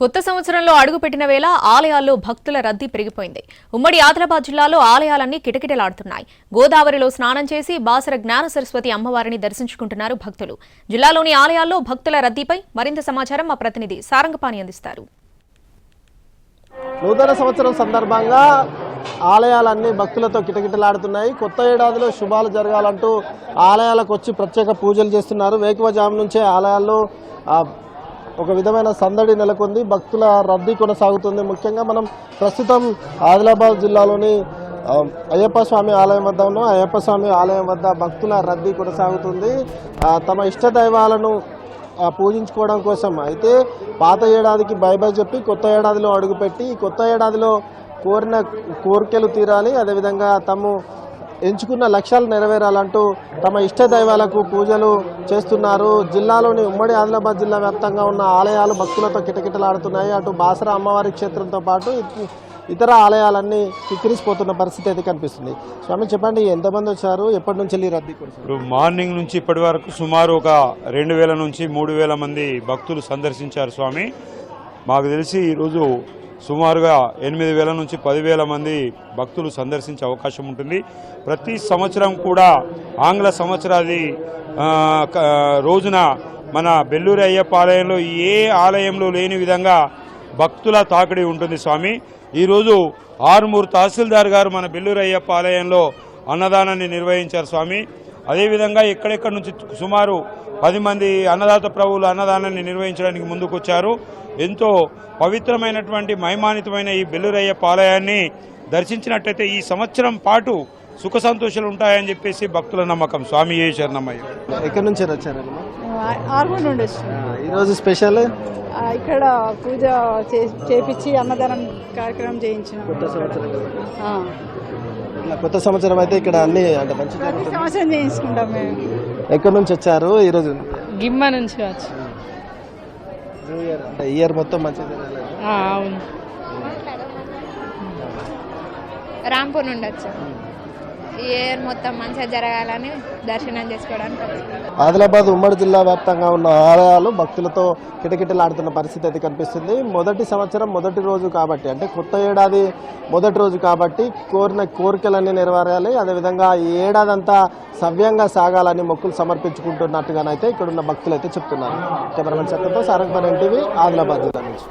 కొత్త సంవత్సరంలో అడుగుపెట్టిన వేళ ఆలయాల్లో భక్తుల రద్దీ పెరిగిపోయింది. ఉమ్మడి ఆదిలాబాద్ జిల్లాలో ఆలయాలన్నీ కిటకిటలాడుతున్నాయి. గోదావరిలో స్నానం చేసి బాసర జ్ఞాన సరస్వతి అమ్మవారిని దర్శించుకుంటున్నారు భక్తులు. జిల్లాలోని ఆలయాల్లో భక్తుల రద్దీపై మరింత సమాచారం మా ప్రతినిధి సారంగపాణి అందిస్తారు. నూతన సంవత్సరం సందర్భంగా ఆలయాలన్నీ భక్తులతో కిటకిటలాడుతున్నాయి. కొత్త ఏడాదిలో శుభాలు జరగాలంటూ ఆలయాలకు వచ్చి ప్రత్యేక పూజలు చేస్తున్నారు. వేకువజాము నుంచే ఆలయాల్లో ఒక విధమైన సందడి నెలకొంది. భక్తుల రద్దీ కొనసాగుతుంది. ముఖ్యంగా మనం ప్రస్తుతం ఆదిలాబాద్ జిల్లాలోని అయ్యప్ప స్వామి ఆలయం వద్ద ఉన్నాం. అయ్యప్ప స్వామి ఆలయం వద్ద భక్తుల రద్దీ కొనసాగుతుంది. తమ ఇష్ట దైవాలను పూజించుకోవడం కోసం అయితే పాత ఏడాదికి బైబై చెప్పి కొత్త ఏడాదిలో అడుగుపెట్టి కొత్త ఏడాదిలో కోరిన కోరికలు తీరాలి. అదేవిధంగా తము ఎంచుకున్న లక్ష్యాలు నెరవేరాలంటూ తమ ఇష్ట దైవాలకు పూజలు చేస్తున్నారు. జిల్లాలోని ఉమ్మడి ఆదిలాబాద్ జిల్లా వ్యాప్తంగా ఉన్న ఆలయాలు భక్తులతో కిటకిటలాడుతున్నాయి. అటు బాసర అమ్మవారి క్షేత్రంతో పాటు ఇతర ఆలయాలన్నీ కిక్కిరిసిపోతున్న పరిస్థితి అయితే కనిపిస్తుంది. స్వామి చెప్పండి ఎంతమంది వచ్చారు? ఎప్పటి నుంచి వెళ్ళి రద్దీ ఇప్పుడు మార్నింగ్ నుంచి ఇప్పటి వరకు సుమారు ఒక రెండు వేల నుంచి మూడు వేల మంది భక్తులు సందర్శించారు స్వామి. మాకు తెలిసి ఈరోజు సుమారుగా ఎనిమిది వేల నుంచి పదివేల మంది భక్తులు సందర్శించే అవకాశం ఉంటుంది. ప్రతి సంవత్సరం కూడా ఆంగ్ల సంవత్సరాది రోజున మన బెల్లూరి అయ్యప్ప ఆలయంలో ఏ ఆలయంలో లేని విధంగా భక్తుల తాకిడి ఉంటుంది స్వామి. ఈరోజు ఆరుమూరు తహసీల్దార్ గారు మన బెల్లూరు అయ్యప్ప ఆలయంలో అన్నదానాన్ని నిర్వహించారు స్వామి. అదేవిధంగా ఎక్కడెక్కడి నుంచి సుమారు పది మంది అన్నదాత ప్రభువులు అన్నదానాన్ని నిర్వహించడానికి ముందుకొచ్చారు. ఎంతో పవిత్రమైనటువంటి మహిమానితమైన ఈ బెల్లూరు అయ్యప్ప ఆలయాన్ని దర్శించినట్టయితే ఈ సంవత్సరం పాటు సుఖ సంతోషాలు ఉంటాయని చెప్పేసి భక్తుల నమ్మకం. స్వామి ఏ శరణమయ్య. ఎక్కడి నుంచి వచ్చిన ఈరోజు స్పెషల్? ఇక్కడ పూజ చే- చేపించి అన్నదానం కార్యక్రమం చేయించిన. కొత్త సంవత్సరం కదా. ఇలా కొత్త సంవత్సరం అయితే ఇక్కడ అన్ని అంటే మంచి సంవత్సరం చేయించుకుంటాం మేము. ఎక్కడి నుంచి వచ్చారు ఈరోజు? గిమ్మ నుంచి వచ్చి. న్యూ ఇయర్ అంటే ఇయర్ మొత్తం మంచిగా. అవును. రాంపూర్ నుండి వచ్చాం. ఈ ఇయర్ మొత్తం మంచిగా జరగాలని దర్శనం చేసుకోవడానికి ఆదిలాబాద్ ఉమ్మడి జిల్లా వ్యాప్తంగా ఉన్న ఆలయాలు భక్తులతో కిటకిటలాడుతున్న పరిస్థితి అయితే కనిపిస్తుంది. మొదటి సంవత్సరం మొదటి రోజు కాబట్టి అంటే కొత్త ఏడాది మొదటి రోజు కాబట్టి కోరిన కోరికలన్నీ నెరవేరాలి. అదేవిధంగా ఈ ఏడాది అంతా సవ్యంగా సాగాలని మొక్కులు సమర్పించుకుంటున్నట్టుగానైతే ఇక్కడ ఉన్న భక్తులు అయితే చెప్తున్నారు. కెమెరామెన్ చక్కతో సారంగపన్ ఎన్టీవీ ఆదిలాబాద్ జిల్లా నుంచి.